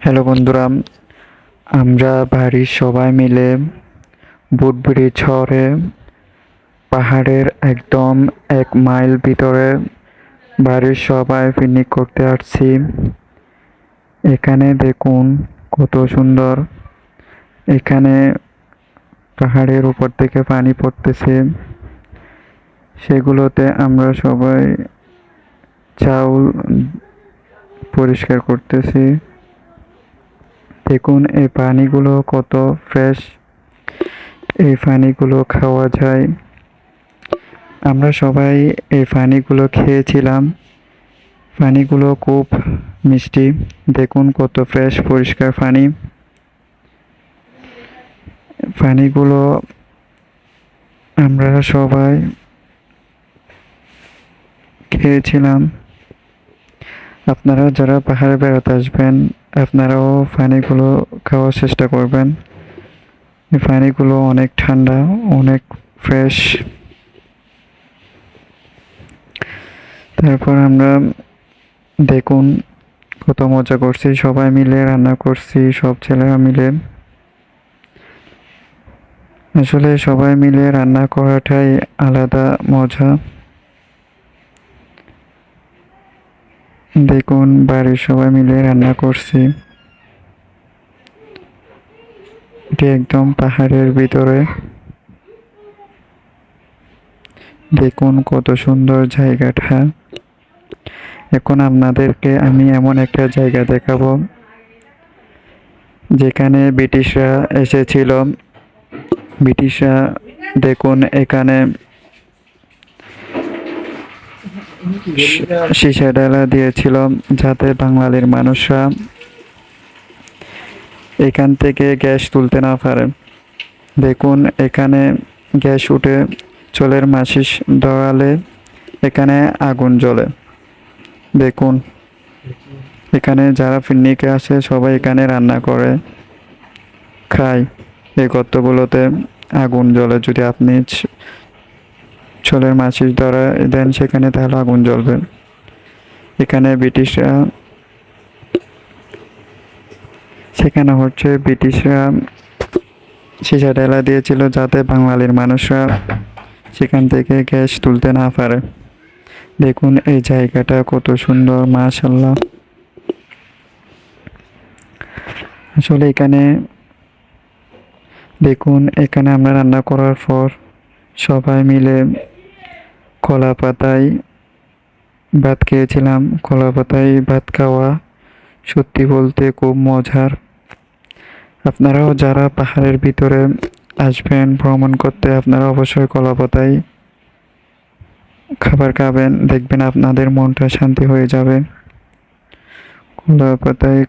Hello বন্ধুরা, আমরা বাড়ির সবাই মিলে বুটবিড়ি শহরে পাহাড়ের একদম এক মাইল ভিতরে বাড়ির সবাই পিকনিক করতে আসছি। এখানে দেখুন কত সুন্দর। এখানে পাহাড়ের উপর থেকে পানি পড়তেছে। সেগুলোতে আমরা সবাই চাউল পরিষ্কার করতেছি। দেখুন, এই পানিগুলো কত ফ্রেশ এই পানিগুলো খাওয়া যায়। আমরা সবাই এই পানিগুলো খেয়েছিলাম। পানিগুলো খুব মিষ্টি। দেখুন, কত ফ্রেশ পরিষ্কার পানি। পানিগুলো আমরা সবাই খেয়েছিলাম। আপনারা যারা পাহাড়ে বেড়াতে আসবেন আপনারাও পানিগুলো খাওয়ার চেষ্টা করবেন। এই পানিগুলো অনেক ঠান্ডা, অনেক ফ্রেশ তারপর আমরা দেখুন কত মজা করছি, সবাই মিলে রান্না করছি, সব ছেলেরা মিলে। আসলে সবাই মিলে রান্না করাটাই আলাদা মজা। দেখুন, বাড়ির সবাই মিলে রান্না করছি। এটি একদম পাহাড়ের ভিতরে। দেখুন কত সুন্দর জায়গাটা। এখন আপনাদেরকে আমি এমন একটা জায়গা দেখাবো, যেখানে ব্রিটিশরা এসেছিল। ব্রিটিশরা, দেখুন, এখানে সীসা ডালা দিয়েছিল যাতে বাঙালির মানুষরা এখান থেকে গ্যাস তুলতে না পারে। দেখুন, এখানে গ্যাস উঠে চলের মাসিস দেওয়ালে এখানে আগুন জ্বলে। দেখুন, এখানে যারা পিকনিকে আসে সবাই এখানে রান্না করে, খায়। এই গর্তগুলোতে আগুন জ্বলে। যদি আপনি ছোলের মাছিস ধরা দেন, সেখানে তাহলে আগুন জ্বলবে। এখানে ব্রিটিশরা, সেখানে হচ্ছে ব্রিটিশরা সীসা ঢেলা দিয়েছিল যাতে বাঙালির মানুষরা সেখান থেকে গ্যাস তুলতে না পারে। দেখুন এই জায়গাটা কত সুন্দর মাশাল্লাহ আসলে এখানে, দেখুন এখানে আমরা রান্না করার পর সবাই মিলে কলা পাতায় ভাত খেয়েছিলাম। কলা পাতায় ভাত খাওয়া সত্যি বলতে খুব মজার। আপনারাও যারা পাহাড়ের ভিতরে আসবেন, ভ্রমণ করতে, আপনারা অবশ্যই কলা পাতায় খাবার খাবেন। দেখবেন আপনাদের মনটা শান্তি হয়ে যাবে। কলা পাতায়